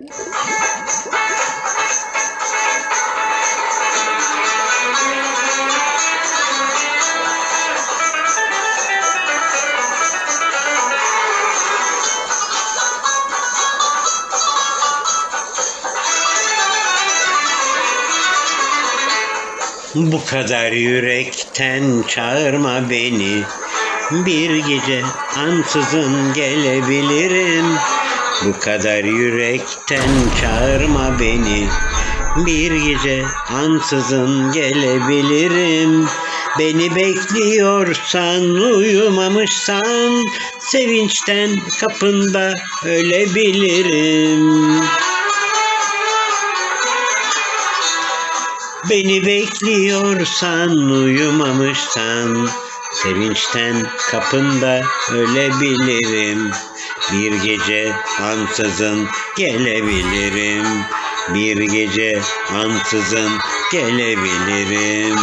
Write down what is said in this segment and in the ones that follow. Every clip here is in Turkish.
Bu kadar yürekten çağırma beni. Bir gece ansızın gelebilirim Bu kadar yürekten çağırma beni. Bir gece ansızın gelebilirim. Beni bekliyorsan uyumamışsan Sevinçten kapında ölebilirim. Beni bekliyorsan uyumamışsan Sevinçten kapında ölebilirim Bir gece ansızın gelebilirim. Bir gece ansızın gelebilirim.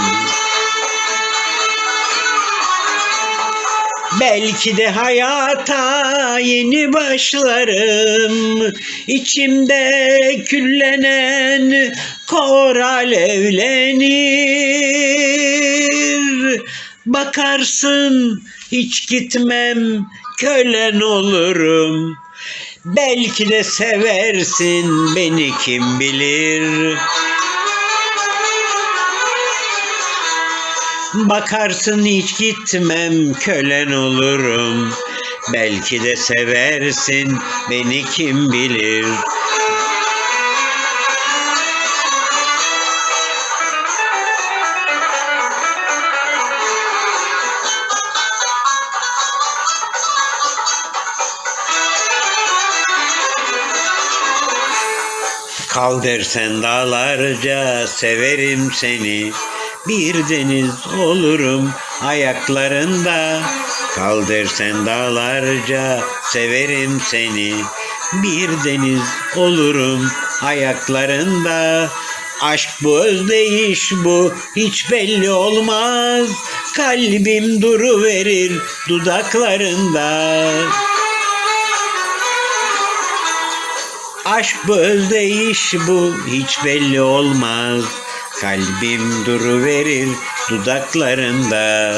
Belki de hayata yeni başlarım. İçimde küllenen kor alevlenir Bakarsın hiç gitmem kölen olurum. Belki de seversin beni kim bilir. Bakarsın hiç gitmem kölen olurum. Belki de seversin beni kim bilir Kal dersen dağlarca severim seni. Bir deniz olurum ayaklarında. Kal dersen dağlarca severim seni. Bir deniz olurum ayaklarında. Aşk bu özdeyiş bu hiç belli olmaz. Kalbim duru verir dudaklarında Aşk bu özdeyiş bu hiç belli olmaz. Kalbim duru verir dudaklarında.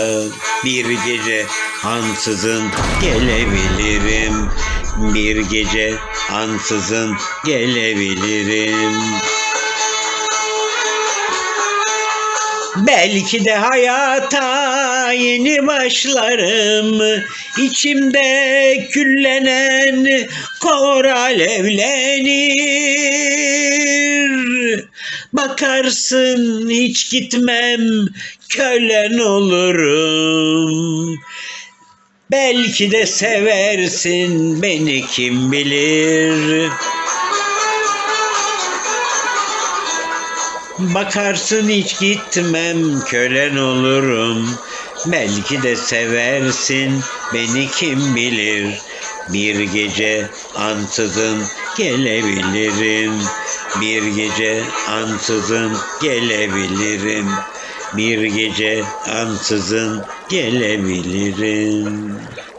Bir gece ansızın gelebilirim. Bir gece ansızın gelebilirim Belki de hayata yeni başlarım. İçimde küllenen kor alevlenir Bakarsın hiç gitmem kölen olurum. Belki de seversin beni kim bilir Bakarsın hiç gitmem kölen olurum. Belki de seversin beni kim bilir. Bir gece ansızın gelebilirim. Bir gece ansızın gelebilirim. Bir gece ansızın gelebilirim